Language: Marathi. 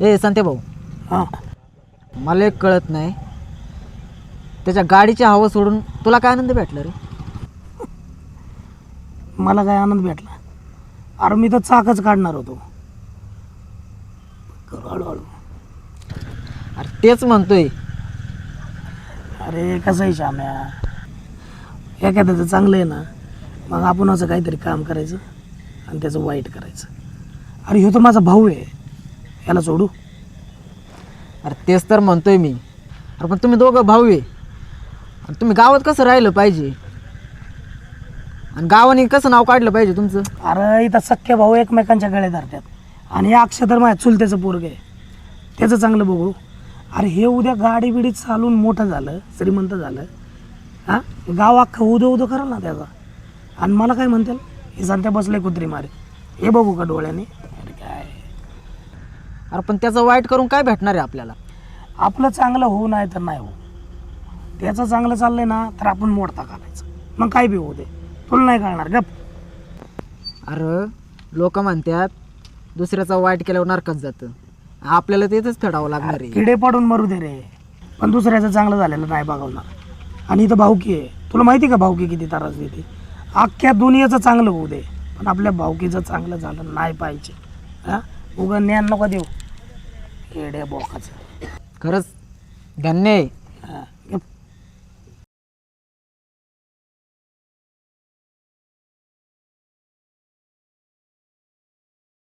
ए संते भाऊ. हां. मला एक कळत नाही. त्याच्या गाडीची हवा सोडून तुला काय आनंद भेटला रे? मला काय आनंद भेटला? अरे मी तर चाकच काढणार होतो. करू हळूहळू. अरे तेच म्हणतोय. अरे कसं आहे श्याम्या? एखाद्याचं चांगलं आहे ना मग आपण असं काहीतरी काम करायचं आणि त्याचं वाईट करायचं. अरे ह्यो तर माझा भाऊ आहे. त्याला सोडू अरे तेच तर म्हणतोय मी. अरे पण तुम्ही दोघं भाऊ आहे. आणि तुम्ही गावात कसं राहिलं पाहिजे? आणि गावाने कसं नाव काढलं पाहिजे तुमचं? अरे इथं सख्खे भाऊ एकमेकांच्या गळे धरतात. आणि हे तर माझ्या चुलत्याचं पोरग आहे. त्याचं चांगलं बघू. अरे हे उद्या गाडी बिडी चालून मोठं झालं श्रीमंत झालं. हां? गाव अख्खं उदो उदो करा ना त्याचा. आणि मला काय म्हणतील? हे सांगत्या बसले कुत्री मारे. हे बघू का डोळ्याने? अरे पण त्याचं वाईट करून काय भेटणार आहे आपल्याला? आपलं चांगलं होऊ नाही तर नाही होऊ. त्याचं चांगलं चाललंय ना तर आपण मोडता घालायचं मग काय बी होऊ दे. तुला नाही कळणार गप. अरे लोक म्हणतात दुसऱ्याचा वाईट केल्यावर नरकात जातं. आपल्याला तेच फेडावं लागणार आहे. किडे पडून मरू दे रे. पण दुसऱ्याचं चांगलं झालेलं नाही बघवणार. आणि इथं भाऊकी आहे. तुला माहिती आहे का भाऊकी किती त्रास देते? अख्ख्या दुनियेचं चांगलं होऊ दे. पण आपल्या भाऊकीचं चांगलं झालं नाही पाहिजे. हां? उगं ज्ञान नको देऊ. किडे बॉकाचं. खरंच धन्य आहे.